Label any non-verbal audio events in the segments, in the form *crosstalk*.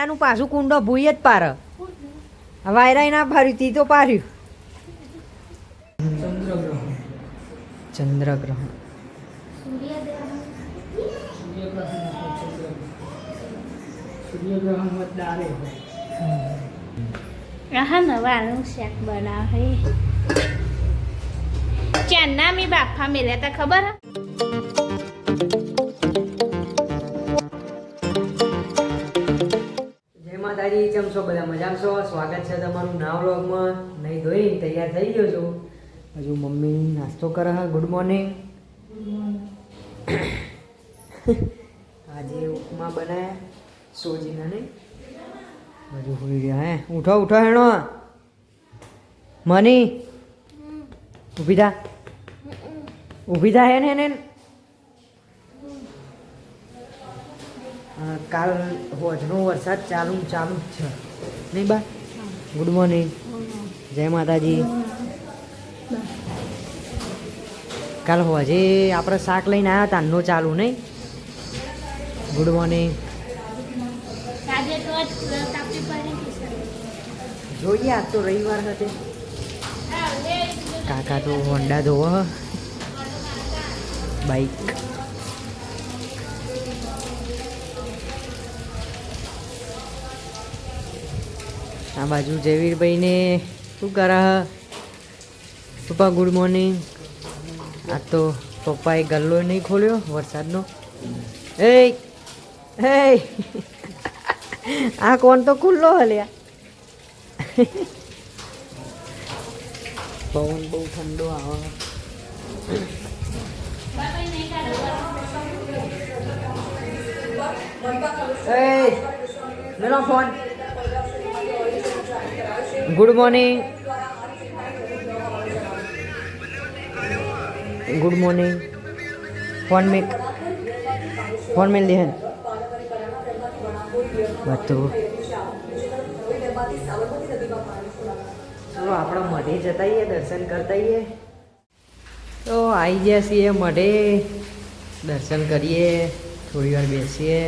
વાયરાનું પાછું કુંડો ભૂઈ જ પાર. વાયરાય ના પાર્યું તી તો પાર્યું. ચંદ્રગ્રહણ. નવાનું શાક બનાવે. ચાંદના મી બાફા મેલ્યા તા ખબર? હે? છો, બધા મજામાં છો? સ્વાગત છે તમારું ના વ્લોગમાં. નહીં ધોઈ, તૈયાર થઈ ગયો છું. હજુ મમ્મી નાસ્તો કરે હા. ગુડ મોર્નિંગ આજે ઉપમા બનાયા સોજીના ને હજુ હોઈ ગયા હે. ઉઠો ઉઠો હેણો. મની, ઊભી થા. ઊભી થા હે ને ને? કાલ હોજનો વરસાદ ચાલુ ચાલુ જ છે. નહીં બા? ગુડ મોર્નિંગ જય માતાજી. કાલ હોજે આપણે શાક લઈને આવ્યા હતા નો ચાલુ નહીં? Good morning. જોઈએ આજ તો રવિવાર હતો કાકા તો હોન્ડા ધોવા બાઈક આ બાજુ જયવીરભાઈને શું કરા? હ? પપ્પા ગુડ મોર્નિંગ આ તો પપ્પાએ ગલ્લો નહીં ખોલ્યો, વરસાદનો. એ એ આ કોણ તો ખુલ્લો હલ્યા? પવન બહુ ઠંડો આવે. એ phone. Good morning good morning phone make phone મેલ દેહન બધું ચલો આપણે મઢે જતા આવીએ દર્શન કરતા આવીએ તો આવી ગયા છીએ મઢે. દર્શન કરીએ. થોડી વાર બેસીએ.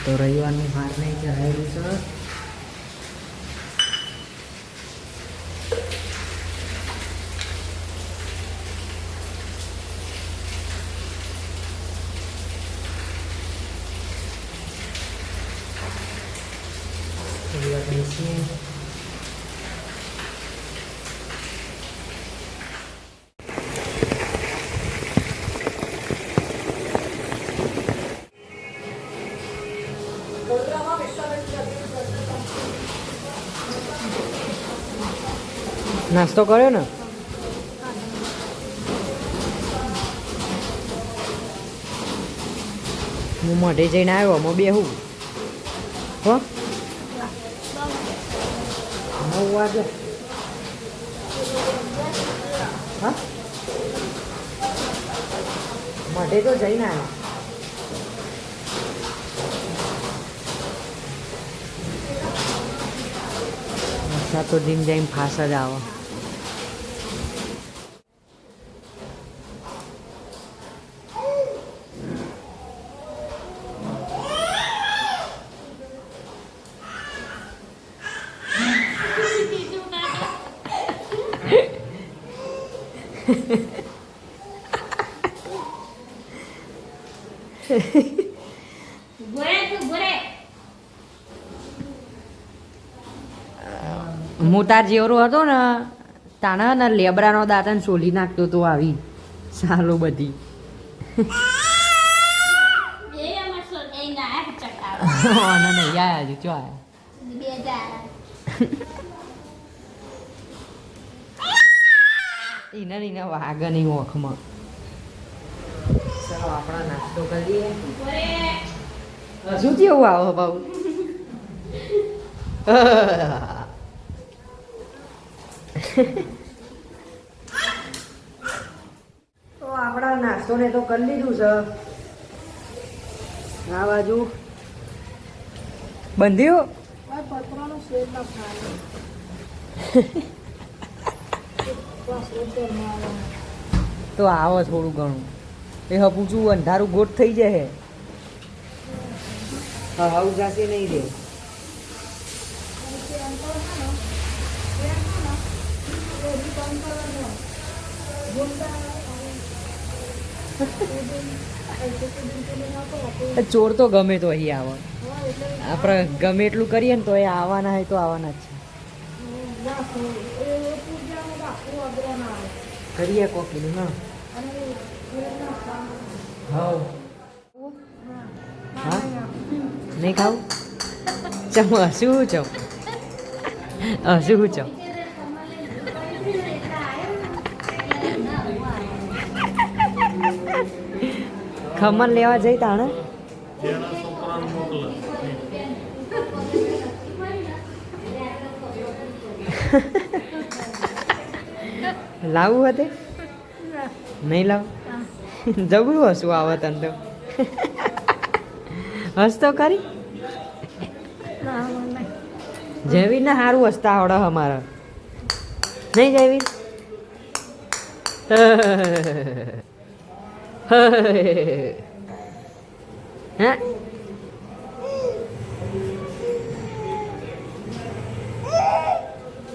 તો રવિવારનું બહાર નહીં ચલાવેલું છે થોડી વાર બેસીએ નાસ્તો કર્યો ને હું મોઢે જઈને આવ્યો અમે બેહું હો નવ વાગે હા મોઢે તો જઈને આવ્યો વરસાદ તો જીમ જઈને ફાસ જ આવે ઊભો રે તું, ઊભો રે. હું તાર જેવરો હતો ને તાણા ને લેબરાનો દાંતન સોલી નાખતો તો આવી. સાલો બધી. હજુ એને એને વાગે નહીં ઓખમાં. ચલો આપણા નાસ્તો કરીએ. શું કેવું આવો ભાવ *laughs* તો આપણા નાસ્તો ને તો કરી લીધું છે. આ બાજુ. બંધ્યું? તો આવો થોડું ઘણું. એ હપુચું અંધારું ગોઠ થઈ જાય હા હાઉસ જાશે નહીં ચોર તો ગમે તો અહીં આવે. આપણે ગમે એટલું કરીએ ને તો એ આવવાના હોય તો આવવાના જ છે. કરીએ કોકીનું ના હા. નહીં ખાવું? ચમ હસું ચમ? હસું ચમ? ખમણ લેવા જઈ તાણે? લાવવું હતે? નહીં લાવ? જબરું હસવું આવે તને તો. હસતો કરી જયવીર ને સારું હસતા આવડે અમારે. નહીં જયવીર? હા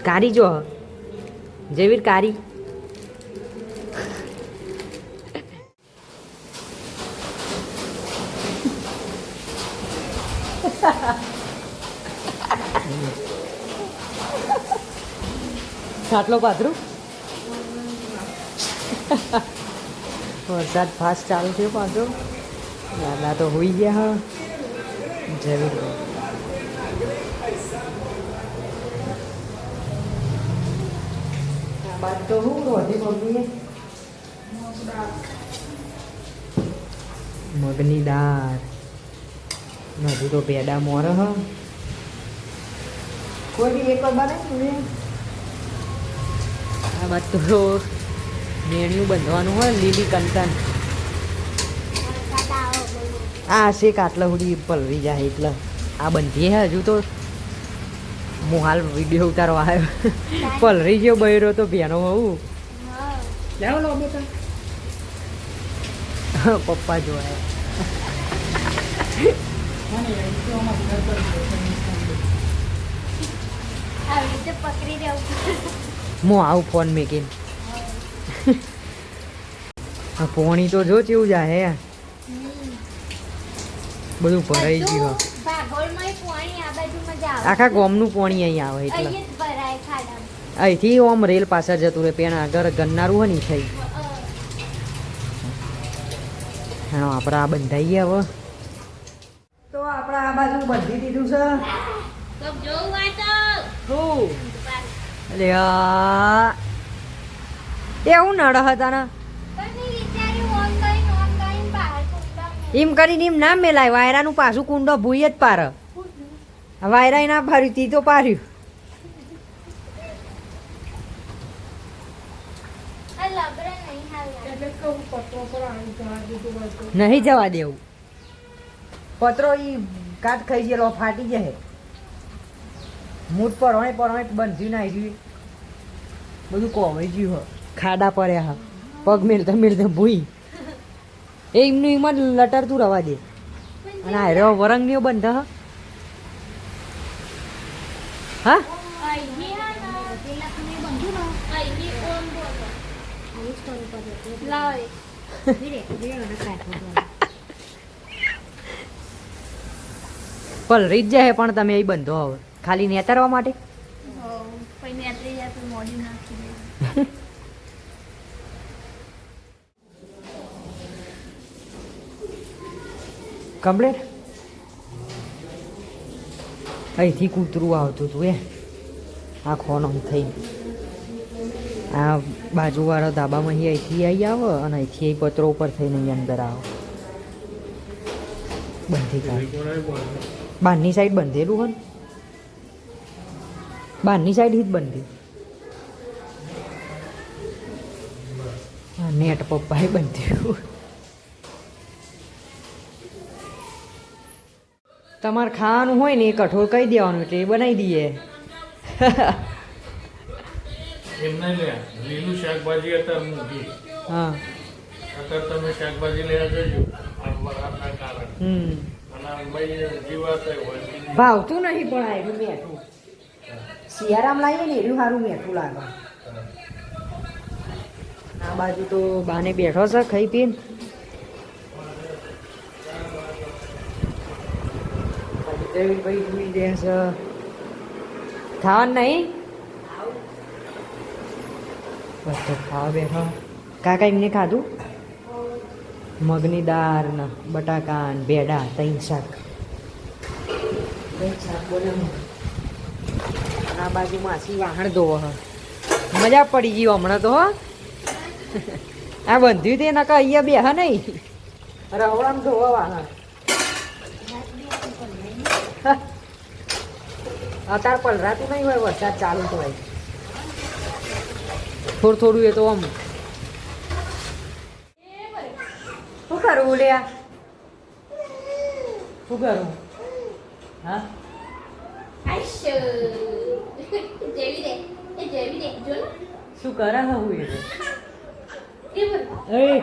કારી જો જયવીર કારી ખાટલો પાથરું વરસાદ ફાસ્ટ ચાલુ થયો પાછો. દાદા તો હોઈ ગયા, હા. જરૂર. હું મગની દાળ. હજુ તો પેડા મોર, હ. કોઈ બી એક વાર બને આ બાદ તો મેણિયું બંધવાનું હોય લીલી કંટન આ શેક આટલા સુધી પલવી જાય એટલે આ બંધીએ હજુ તો હું હાલ વીડિયો ઉતારવા આવ્યો. પલરી ગયો બૈરો તો ભેનો હોવું લેવો લો બેટા. પપ્પા જોયા હું આવું ફોન મેકીને. *laughs* આ પોણી તો જો કેવું જાય હે બધું ભરાઈ ગયું. આખા ગોમનું પોણી અહીંયા આવે એટલે. અહીંથી ઓમ રેલ પાછળ જતું રહે પેણ આગળ ગન્નારું હોય ને થઈ. હા આપણે આ બંધાઈએ હવે. તો આપણે આ બાજુ બંધી દીધું છે. તો જોવું હોય તો શું અલે આ એવું નડ હતા એમ કરીને એમ ના મેલાય, વાયરાનું પાછું કુંડો ભૂઈ જ પાર. વાયરાય ના પાર્યું તી તો પાર્યું. નહીં જવા દેવું. પત્રો ઈ કાટ ખાઈ ગયેલો, ફાટી જાય મૂઠ પર હોય બંધી નાખી બધું કોવાઈ ગયું હ. ખાડા પડ્યા હા. પગ મેળતા મેળતા ભૂઈ. એ એમનું એમાં લટરતું રવા દે. અને આ રહ્યો વરંગનીઓ બંધ, હ. પલ રીત જાય પણ તમે એ બંધો હવે. ખાલી નેતારવા માટે પછી નેત્રી જાય તો મોડી નાખી દે કમ્પ્લેટ? અહીંથી કૂતરું આવતું હતું એ આ ખોનમ થઈ આ બાજુવાળો ધાબામાં અહીં અહીંથી આવી આવે અને અહીંથી અહીં પત્રો ઉપર થઈને અહીં અંદર આવે. બંધી બહારની સાઈડ બંધેલું હોય બહારની સાઈડ જ બંધી નેટ પપ્પાએ બંધ્યું તમારે ખાવાનું હોય ને એ કઠોળ કહી દેવાનું એટલે એ બનાવી દઈએ. એમ લે લીલું શાકભાજી મૂકી. હા. તમે શાકભાજી લેવા જજો ભાવતું નહીં પણ આ એનું મેઠું. શિયાળામાં લાવીએ ને એનું સારું મેઠું લાગે. આ બાજુ તો બાને બેઠો છે ખાઈ પીને. ભાઈ સુઈ રહ્યા છે ખાવાનું નહીં? બસ તો ખાવા બેઠો. કાકા એમને ખાધું? મગની દાળ ને બટાકા ને ભેડા તૈન શાક. શાક બનાવું આ બાજુ માસી વાહણ ધોવો મજા પડી ગઈ હમણાં તો હો. આ બંધ્યું તે નકા અહીંયા બેહ નહીં. રવડામ ધોવા વાહણ. અત્યારે પલરાતું નહીં હોય વરસાદ ચાલુ તો હોય. થોડું થોડું એ તો આમ. શું કરવું લે શું કરું? હા? શું કરે હું એ એ.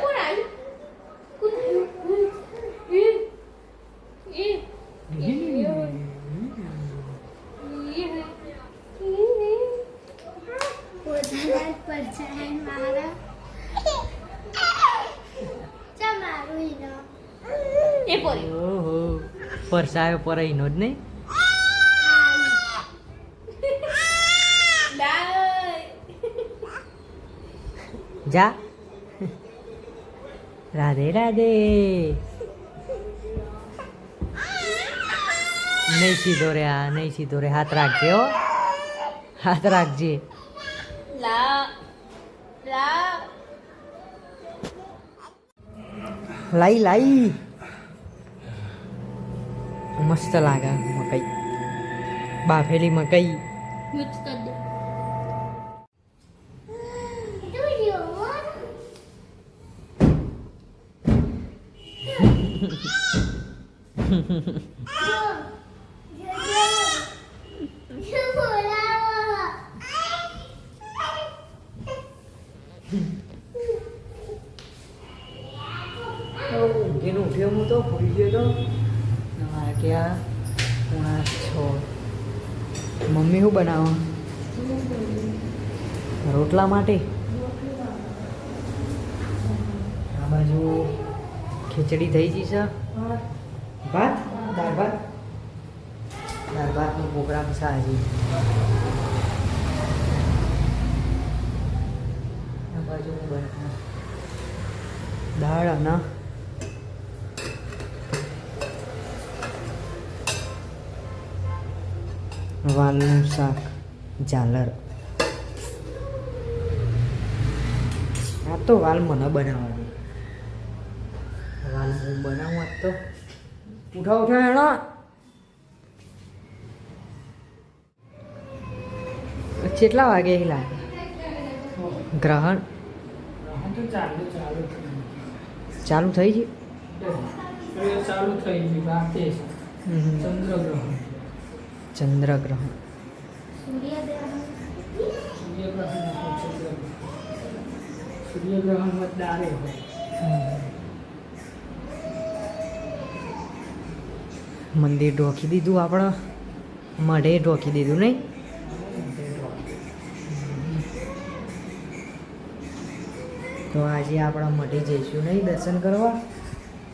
કોણ આવ્યું એ એ પોતાના પરછાયા મારા ચા મારું ઈનો એ પોરી ઓહો પરસાયો પર નો જ નહીં? જા. રાધે રાધે. નહીં સીધો રે આ, નહીં સીધો રે. હાથ રાખજે, હો. હાથ રાખજે. લાઈ લાઈ. મસ્ત લાગે મકાઈ. બાફેલી મકઈ મિક્સ કરી દે જોયો બોલાવો ઊંઘીને ઉઠ્યો હું તો ભૂલી ગયો તો મારે ક્યાં પોણા છ મમ્મી શું બનાવો રોટલા માટે આ બાજુ ખીચડી થઈ ગઈ છે. ભાત? દાળ ભાત? દાળ ભાતનો પ્રોગ્રામ છે. આજે બાજુ દાળ અને વાલનું શાક, ઝાલર. આ તો વાલ મને બનાવવાની હું બનાવું આજ તો. ઉઠા ઉઠા હેણો કેટલા વાગે એ લાગે ગ્રહણ ચાલુ થઈ ગયું. ચાલુ થઈ ગયું. ચંદ્રગ્રહણ. ચંદ્રગ્રહણ. સૂર્યગ્રહણ સૂર્યગ્રહણ હોય. મંદિર ઢોકી દીધું આપણે. મઢે ઢોકી દીધું નહીં? તો આજે આપણા મઢે જઈશું નહીં દર્શન કરવા?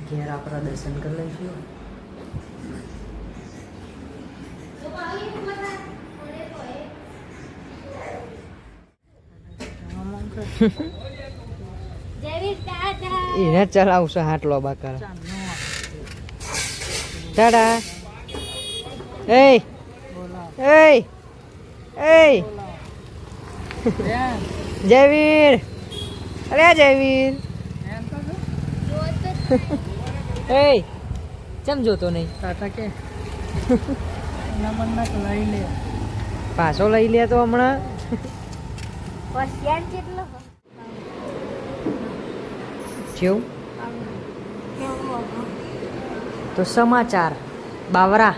ઘેર આપણા દર્શન કરી લઈશું. એને ચલાવશે હાટ લોબા કરે ટાટા એ એ એ જયવીર. અરે જયવીર. એ ચમ જોતો નહીં? ટાટા કે લઈ લે. પાછો લઈ લે તો હમણાં. જેવું તો સમાચાર. બાવરા.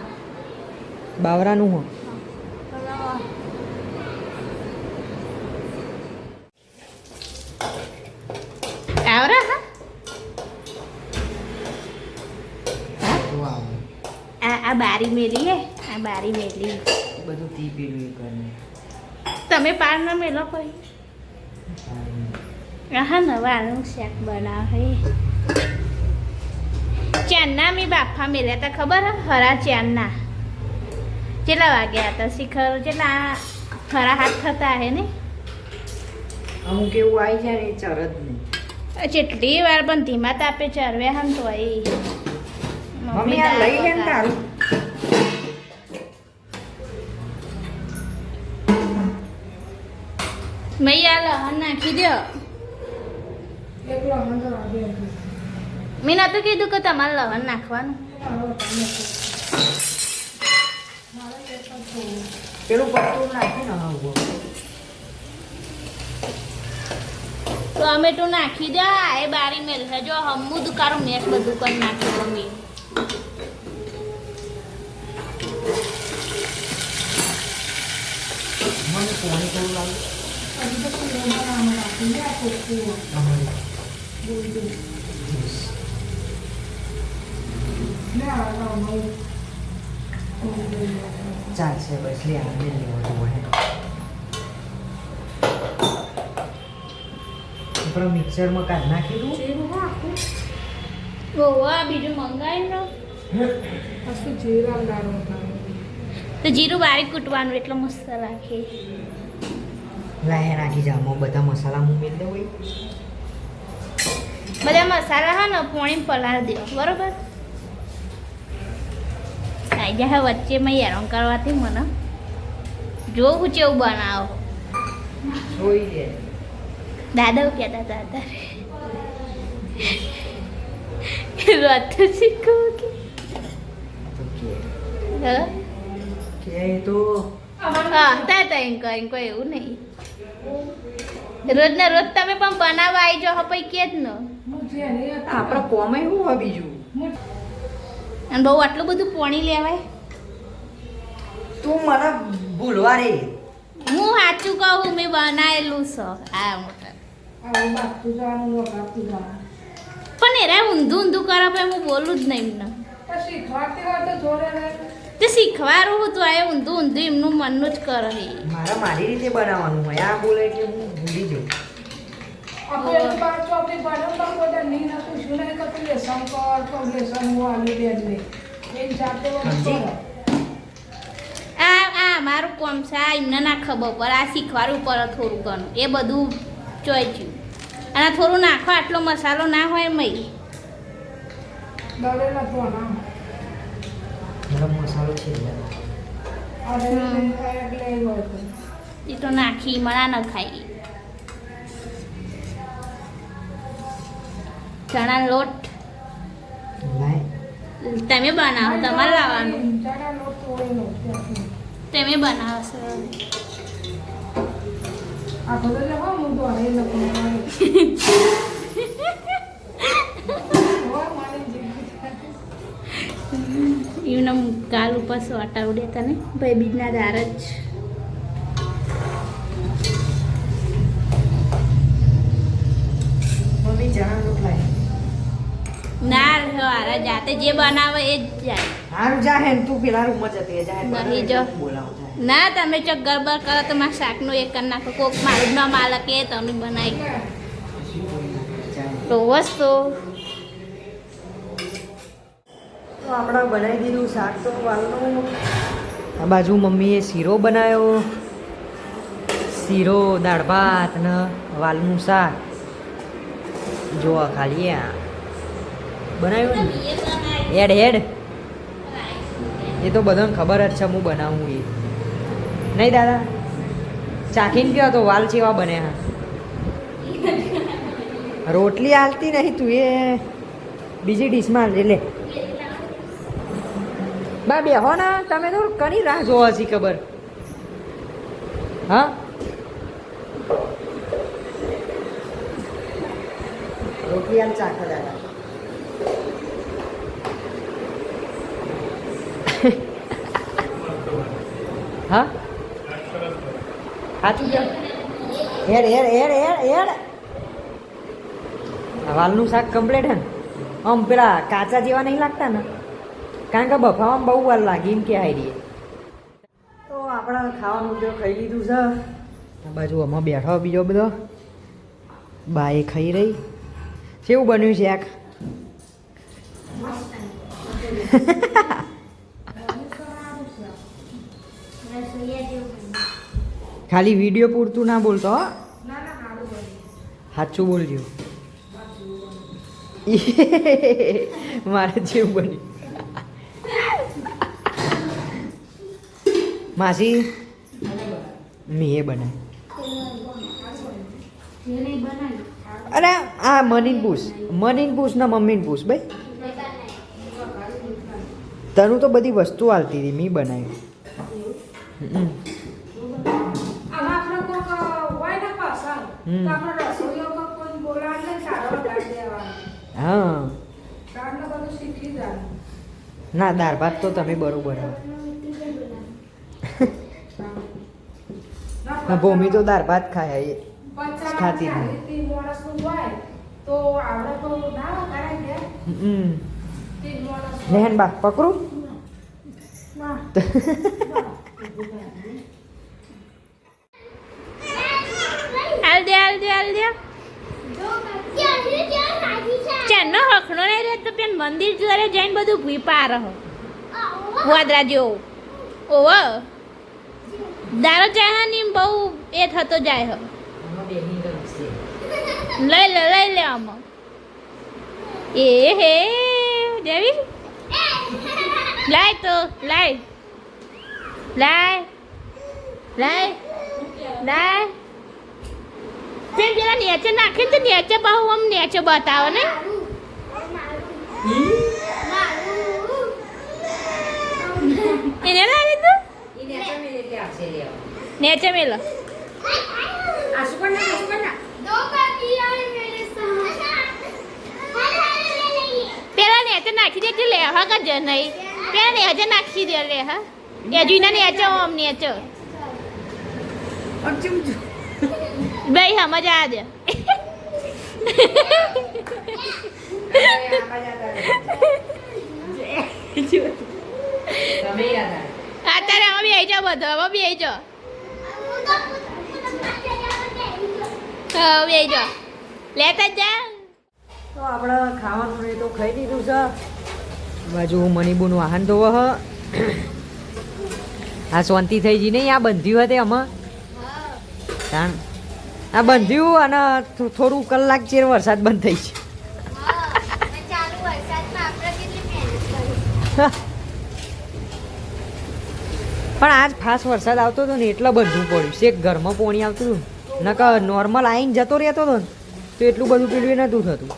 બાવરાનું હું. આ બારી મેલી હે? આ બારી મેલી. બધું તમે પાર ના મેલો કોઈ? હા નવા આનું શાક બનાવે. ચાંદના મી બાફા મેલ્યા હતા ખબર? હરા ચાંદના કેટલા વાગ્યા હતા શિખર? કેટલા ખરા હાથ થતા હે ને? અમુક એવું આવી જાય ને એ નહીં. જેટલી વાર પણ ધીમા તાપે ચરવે હમ તો એ મમ્મી આ લઈ લે ને તારું. મૈયા લહન નાખી દો એકલો હંધો આવે મેં નતું કીધું કે તમારે લવણ નાખવાનું. પેલું પટ્ટું નાખે. ટોમેટો નાખી દે એ બારી મેલ છે. જો હમું દુકારું મેસ બધું કરી નાખ્યું મમ્મી. મને પાણી કેવું લાગે? આ. લે આ. ચાલશે બસ લે આવે લેવાનું હોય આપણે મિક્સરમાં કાઢ નાખી દઉં જીરું નાખું. બીજું મંગાવી. તો જીરું બારીક કૂટવાનું એટલો મસ્ત રાખે લાહે જાઉં બધા મસાલા મેળ હોય બધા મસાલા હા ને પોણી પલાળ દો બરોબર આઈ જાય વચ્ચે મેં હેરાન કરવાથી મને. જોવું કેવું બનાવો. દાદા કહેતા હતા અત્યારે. રથ શીખવું કે. એવું નહીં. રોજ ને રોજ તમે પણ બનાવવા આવી જાઓ પછી કે જ ન. આપણે કોમે શું હોય બીજું? અને બહુ આટલું બધું પોણી લેવાય? તું મને ભૂલવા રે. હું સાચું કહું મેં બનાવેલું છે. આ મોટા. આવું બાફતું જવાનું, પણ એરા ઊંધું ઊંધું કરો ભાઈ હું બોલું જ નહીં એમને. તો શીખવાડું હું તો આ ઊંધું ઊંધું એમનું મનનું જ કરે. મારે મારી રીતે બનાવવાનું હોય. આ બોલે એટલે હું ભૂલી જાઉં. આપણે બાર ચોપડી નહીં નહીં લેસન કર તો લેસન હું જાતે. આ આ મારું કોમ છે આ એમને ના ખબર પડે આ શીખવાડવું પડે થોડું ઘણું. એ બધું ચોઈ ગયું અને થોડું નાખો આટલો મસાલો ના હોય મય છે. એ તો નાખી મળા ન ખાઈ ચણા લોટ. તમે બનાવો, તમારે લાવવાનું. તમે બનાવો છો આ બધો જે હોય હું તો હરે લખું હોય મને જે એમને ગાલ ઉપર સોટા ઉડે તને ભાઈ બીજના દાર જ. મમ્મી જણા ના હારા જાતે જે બનાવે એ જ જાય. હારું જા હે તું પેલા રૂમ જ હતી જા નહીં જો. ના તમે જો ગરબર કરો તો મારા શાકનો એક કરી નાખો કોક મારું ન માલક એ તમને બનાવી. તો વસ્તુ. તો આપણે બનાવી દીધું શાક તો વાલનું. આ બાજુ મમ્મીએ શીરો બનાવ્યો. શીરો દાળ ભાત ને વાલનું શાક. જોવા ખાલી આ. બનાવ્યું ને? હેડ હેડ. એ તો બધાને ખબર જ છે, હું બનાવું એ. નહીં દાદા? ચાખીને ગયો તો વાલ ચેવા બને હા. રોટલી હાલતી નહીં તું, એ બીજી ડીશમાં લે લે બા, બેહો ને, તમે તો કની રાહ જોવા હશી ખબર. હા? રોટલી હાલ ચાખો, દાદા. હા? સાચું કે? હેડ હેડ હેડ હેડ હેડ. વાલનું શાક કમ્પ્લીટ હે ને? આમ પેલા કાચા જેવા નહીં લાગતા ને? કારણ કે બફાવામાં બહુ વાર લાગી એમ કે રહીએ તો આપણે ખાવાનું તો ખાઈ લીધું છે. આ બાજુ અમે બેઠો બીજો બધો. બાએ ખાઈ રહી. કેવું બન્યું છે આક *laughs* ખાલી વીડિયો પૂરતું ના બોલતો સાચું બોલજો. *laughs* મારે જેવું બની માસી મેં બનાવી અરે આ મનીન પૂછ મનીન પૂછ ને મમ્મીને પૂછ ભાઈ. તનું તો બધી વસ્તુ હાલતી હતી મેં બનાવી. ને દાળ ભાત તો તમે બરોબર ના ભૂમિ તો દાળ ભાત ખાય ખાતી નહીં. લેહન બા પકડું? *laughs* હાલ દે હાલ દે હાલ દે. હખણો નહીં રહેતો પેન મંદિર જોડે જઈને બધું ભૂઈ પાર રહો. વાદરા જેવો. ઓવ દારો ચાહની બહુ એ થતો જાય હવે લઈ લે લઈ લે આમાં. એ હે દેવી લાય તો, લાય. 来，来，来，જેમ પેલા નેચે નાખે તો નેચે બહુ આમ નેચે બતાવો ને એને લાવી પેલા નેચે નાખી દે એટલે લેવા કજે નહીં પેલા નેચે નાખી દે લે એ જુના નેચે ઓમ નેચે ભાઈ સમજ આ દે અત્યારે અમે બે જાઓ બધો હવે બે જાઓ. હવે બે જાઓ. લેતા જ તો આપણે ખાવાનું તો ખાઈ લીધું છે. વાહન ધોવો હ. આ શાંતિ થઈ ગઈ નહીં? આ બંધ્યું હતી અમે કારણ આ બંધ્યું અને થોડું કલાક ચેર વરસાદ બંધ થઈ છે પણ આજ ખાસ વરસાદ આવતો હતો ને એટલે બધું પડ્યું. શેક ઘરમાં પોણી આવતું હતું. નકર નોર્મલ આવીને જતો રહેતો હતો ને, તો એટલું બધું પેલું નહોતું થતું.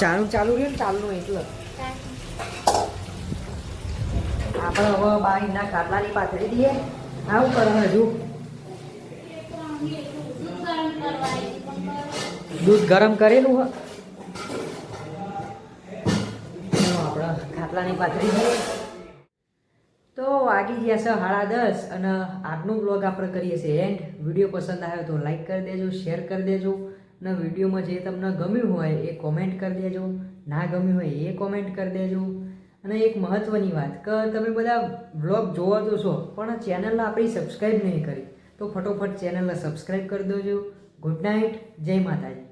ચાલુ ચાલુ રહ્યું ને, ચાલુ એટલે આપણે હવે બારીના ખાટલાની પાથરી દઈએ. આવું કરો હજુ દૂધ ગરમ કરેલું હ આપણે ખાટલાની પાથરી દઈએ. તો વાગી ગયા છે સાડા દસ અને આજનો બ્લોગ આપણે કરીએ છીએ એન્ડ વીડિયો પસંદ આવ્યો તો લાઈક કરી દેજો શેર કરી દેજો અને વિડીયોમાં જે તમને ગમ્યું હોય એ કોમેન્ટ કરી દેજો. ના ગમ્યું હોય એ કોમેન્ટ કરી દેજો. અને એક મહત્ત્વની વાત, કે તમે બધા બ્લોગ જોવા તો છો, પણ ચેનલને આપણી સબસ્ક્રાઈબ નહીં કરી, તો ફટોફટ ચેનલને સબસ્ક્રાઈબ કરી દેજો. ગુડ નાઇટ, જય માતાજી.